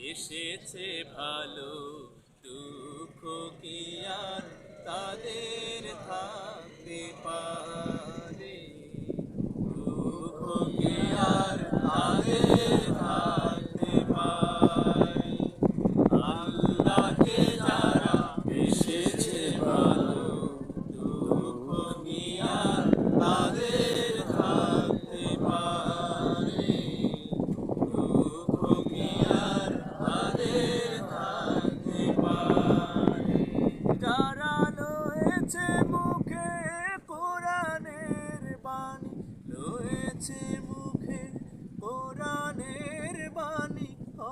এসেছে ভালো দুঃখ কি আর তাদের থাকতে পারে?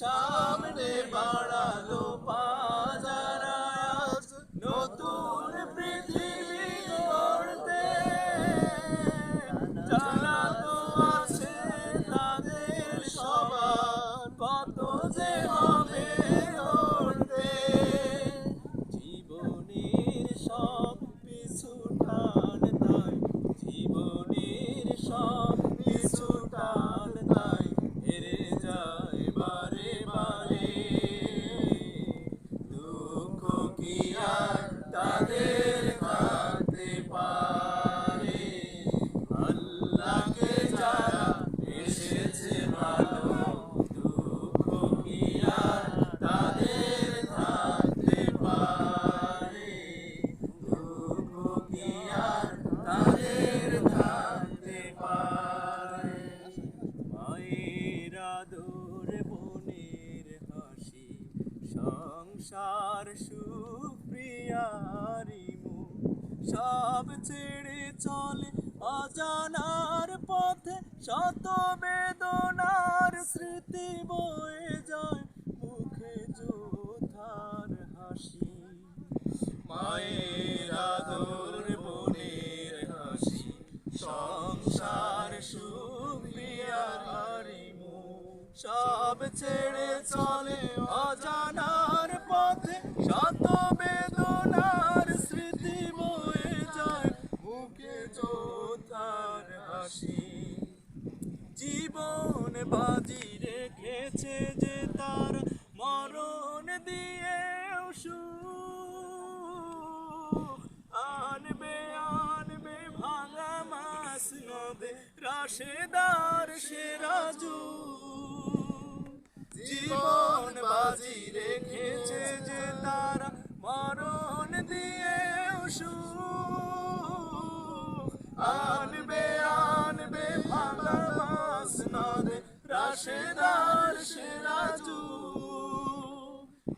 সামনে বাড়ালো বাজার আয়াজ নতুন পৃথিবী গড়তে। জানা তো আছে তাদের সবার কত যে হবে জীবনের সব পিছু টান তাই, জীবনের সব আর তাদের থাকতে পারে বোনের হাসি, সংসার সুপ্রিয়ারি মুখ। সব ছেড়ে চলে অজানার পথে শত বেদনার স্মৃতি বয়ে সব ছেড়ে চলে অজানার পথে, শত বেদনার স্মৃতি বয়ে যায় মুখে যোথার হাসি। জীবন বাজি রেখেছে যে তার মরণ দিয়ে আনবে আনবে, ভাঙা মাস নদে, রাশেদার সে রাজু জীবন বাজি রেখেছে যে তারা মরণ দিয়ে আনবে আনবে ভাঙা মাস নদে, রাশেদার সে রাজু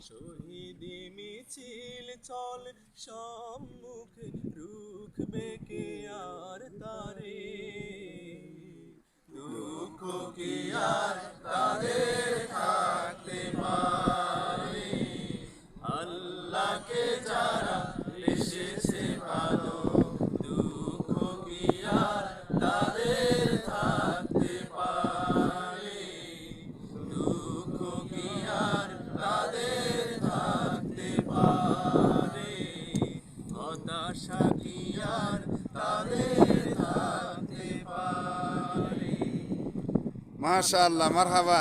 শহীদি মিছিল চল, সম্মুখ রুখবে কে আর তারে। দুঃখ কি আর মাশাআল্লাহ মারহাবা।